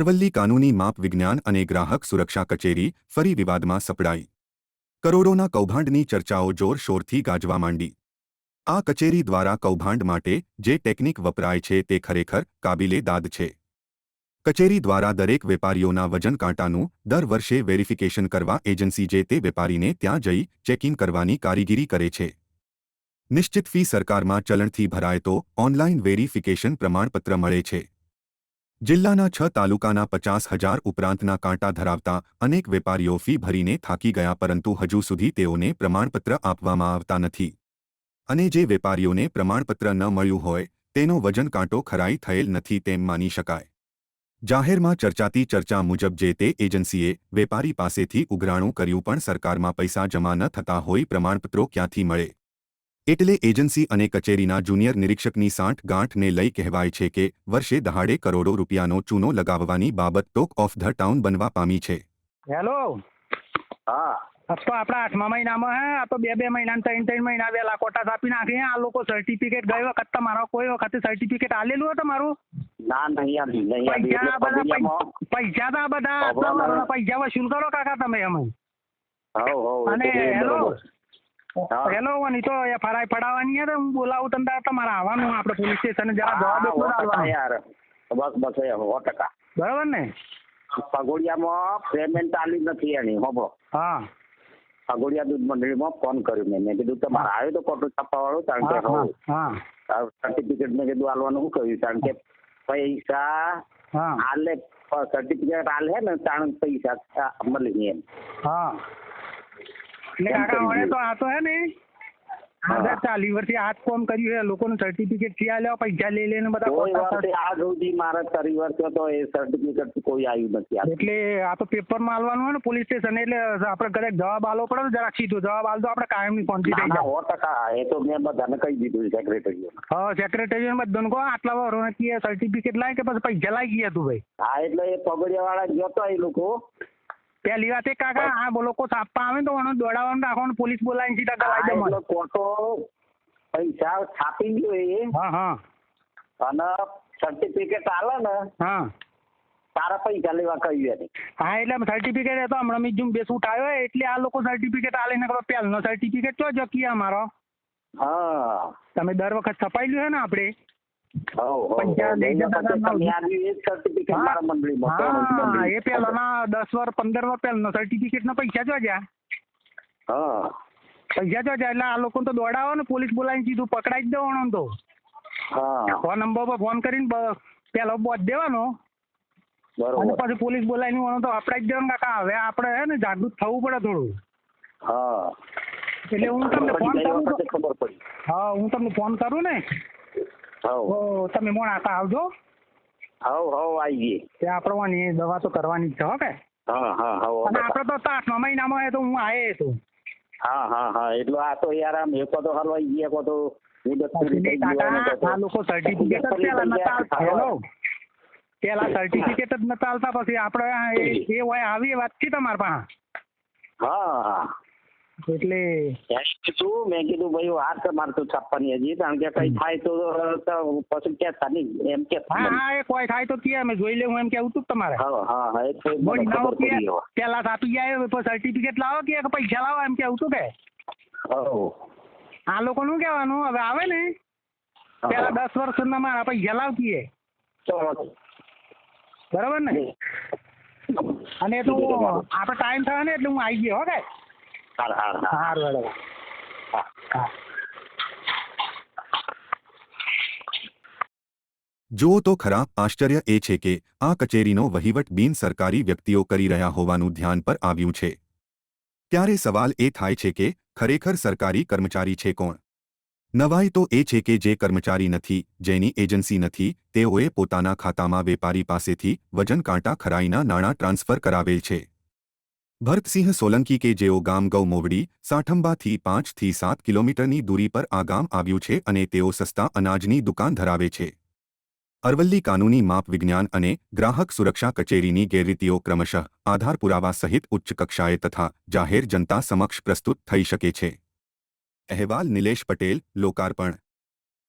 અરવલ્લી કાનૂની માપ વિજ્ઞાન અને ગ્રાહક સુરક્ષા કચેરી ફરી વિવાદમાં સપડાઈ. કરોડોના કૌભાંડની ચર્ચાઓ જોરશોરથી ગાજવા માંડી. આ કચેરી દ્વારા કૌભાંડ માટે જે ટેકનિક વપરાય છે તે ખરેખર કાબિલે દાદ છે. કચેરી દ્વારા દરેક વેપારીઓના વજન કાંટાનું દર વર્ષે વેરિફિકેશન કરવા એજન્સી જે તે વેપારીને ત્યાં જઈ ચેકિંગ કરવાની કારીગીરી કરે છે. નિશ્ચિત ફી સરકારમાં ચલણથી ભરાય તો ઓનલાઈન વેરિફિકેશન પ્રમાણપત્ર મળે છે. જિલ્લાના છ તાલુકાના પચાસ હજાર ઉપરાંતના કાંટા ધરાવતા અનેક વેપારીઓ ફી ભરીને થાકી ગયા પરંતુ હજુ સુધી તેઓને પ્રમાણપત્ર આપવામાં આવતા નથી. અને જે વેપારીઓને પ્રમાણપત્ર ન મળ્યું હોય, તેનો વજન કાંટો ખરાઈ થયેલ નથી તેમ માની શકાય. જાહેરમાં ચર્ચાતી ચર્ચા મુજબ જે તે એજન્સીએ વેપારી પાસેથી ઉઘરાણું કર્યું પણ સરકારમાં પૈસા જમા ન થતા હોય પ્રમાણપત્રો ક્યાંથી મળે? એટલે એજન્સી અને કચેરીના જુનિયર નિરીક્ષકની સાંઠ ગાંઠને લઈ કહેવાય છે કે વર્ષે દહાડે કરોડો રૂપિયાનો ચૂનો લગાવવાની બાબત ટોક ઓફ ધ ટાઉન બનવા પામી છે. હેલો. હા. તો આપણા આઠમા મહિનામાં હે આ તો બે બે મહિના ત્રણ ત્રણ મહિના વેલા કોટા આપી નાખીએ આ લોકો સર્ટિફિકેટ ગઈ વખત તમારો કોઈ વખતે સર્ટિફિકેટ આલેલું હતું મારું ના નહીં નહીં પૈસા તો બધા પૈસા વસૂલ કરો કાકા તમે અમે અને હેલો. હેલો વની તો એફઆરઆઈ પડાવવાની યાર હું બોલાવું તમને તાર તમારે આવવાનું આપણે પોલીસ સ્ટેશન જરા જવાબ હા, એટલો આલવાનો. યાર. બસ બસ એ સો ટકા બરાબર ને? પગોડિયામાં પેમેન્ટ આલી નથી એની હોબો હા. પગોડિયા દૂધ મંડળીમાં ફોન કર્યો મેં. મેં કીધું તમારે આવ્યો તો કોટો છાપવા વાળો કારણ કે હા હા. હા સર્ટિફિકેટ મેં કીધું આલવાનું શું કહ્યું કારણ કે પૈસા હા. આલે સર્ટિફિકેટ આલે ને તાણ પૈસા મળી એમ. હા. એટલે કાકા મને તો આ તો હે ને. આગળ ચાલી વર્ષથી આ કોમ કર્યું છે લોકોનું સર્ટિફિકેટથી આલ્યા પૈસા લઈ લઈને બધા કોઈ ખોટા સુધી મારા ચારી વર્ષે તો એ સર્ટિફિકેટ કોઈ આવ્યું નથી એટલે આ તો પેપરમાં આલવાનું હોય ને પોલીસ સ્ટેશન એટલે આપણે ઘરે જવાબ આલો પડે ને જરાક સીધો જવાબ આલ તો આપણે કાયમની શાંતિ થઈ જાય સો ટકા એ તો મેં બધાને કહી દીધું સેક્રેટરીઓ હા સેક્રેટરી બધાને કહો આટલા વર્ષ કે સર્ટિફિકેટ લાય કે પછી પૈસા લાગી ગયા તું ભાઈ? હા એટલે એ પગડિયા વાળા ગયો એ લોકો. પહેલી વાત એ કાકા આ લોકો છાપવા આવે ને તો એને દોડાવવાનું રાખવાનું પોલીસ બોલાવીને સીધા કરાવી દે મને. કોટો પૈસા છાપી ગયો એ. હા હા. અને સર્ટિફિકેટ આલે ને હા. તારા પૈસા લેવા કહ્યું એને. હા એટલે સર્ટિફિકેટ હતો હમણાં મેં જુમ બેસ ઉઠાવ્યો એટલે આ લોકો સર્ટિફિકેટ આલે ને પહેલનો સર્ટિફિકેટ તો જકી અમારો? હા. તમે દર વખત છપાઈ છે ને આપણે એ દસ પંદર સર્ટિફિકેટ ના પૈસા પૈસા એટલે આ લોકો તો દોડાવો ને પોલીસ બોલાવીને સીધું પકડાઈ જ દેવાનો તો. ફોન નંબર પર ફોન કરીને પેલો બોધ દેવાનો. અને પછી પોલીસ બોલાવીને તો આપડા જ દેવાનું કાકા હવે આપણે હે ને જાગૃત થવું પડે થોડું. હા. એટલે હું તમને ફોન કરું હા હું તમને ફોન કરું ને. તો તમે મોણા આતા આવજો? હવ હવ આવી ગઈ. ત્યાં આપણે દવા તો કરવાની જ છે હો કે? હા હા હવ અને આપણે તો આઠમા મહિનામાં હે તો હું આયે છું. હા હા હા એટલે આ તો યાર આમ એકો તો હલવાઈ ગયા કો તો આ લોકો સર્ટિફિકેટ પેલા સર્ટિફિકેટ જ ન ચાલતા પછી આપણે એ- એ હોય આવી વાત છે તમારા પાસે? હા હા. એટલે કીધું મેં કીધું ભાઈ વાત મારે તો છાપવાની હજી કારણ કે કઈ થાય તો પછી કે નહીં એમ કે હા હા એ કોઈ થાય તો કે અમે જોઈ લેવું એમ કેવું તું તમારે. હા હા એ કે. પેલા આપી જાય સર્ટિફિકેટ લાવો કે પૈસા લાવો એમ કેવું તું કે. આ લોકો નું કેવાનું હવે આવે ને. પેલા દસ વર્ષ ના મારા પૈસા લાવતી. બરાબર ને? અને તો આપણે ટાઈમ થયો ને એટલે હું આવી ગયો હો કે? હાર હાર હાર. સારું હા. હા. જુઓ તો ખરા આશ્ચર્ય એ છે કે આ કચેરીનો વહીવટ બિન સરકારી વ્યક્તિઓ કરી રહ્યા હોવાનું ધ્યાન પર આવ્યું છે. ત્યારે સવાલ એ થાય છે કે ખરેખર સરકારી કર્મચારી છે કોણ? નવાઈ તો એ છે કે જે કર્મચારી નથી જેની એજન્સી નથી તેઓએ પોતાના ખાતામાં વેપારી પાસેથી વજન કાંટા ખરાઈના નાણાં ટ્રાન્સફર કરાવેલ છે. ભરતસિંહ સોલંકી કે જેઓ ગામ ગૌ મોવડી, સાઠંબાથી પાંચથી સાત કિલોમીટરની દૂરી પર આ ગામ આવ્યું છે અને તેઓ સસ્તા અનાજની દુકાન ધરાવે છે. અરવલ્લી કાનૂની માપ વિજ્ઞાન અને ગ્રાહક સુરક્ષા કચેરીની ગેરરીતિઓ ક્રમશઃ આધાર પુરાવા સહિત ઉચ્ચ કક્ષાએ તથા જાહેર જનતા સમક્ષ પ્રસ્તુત થઈ શકે છે. અહેવાલ નિલેશ પટેલ, લોકાર્પણ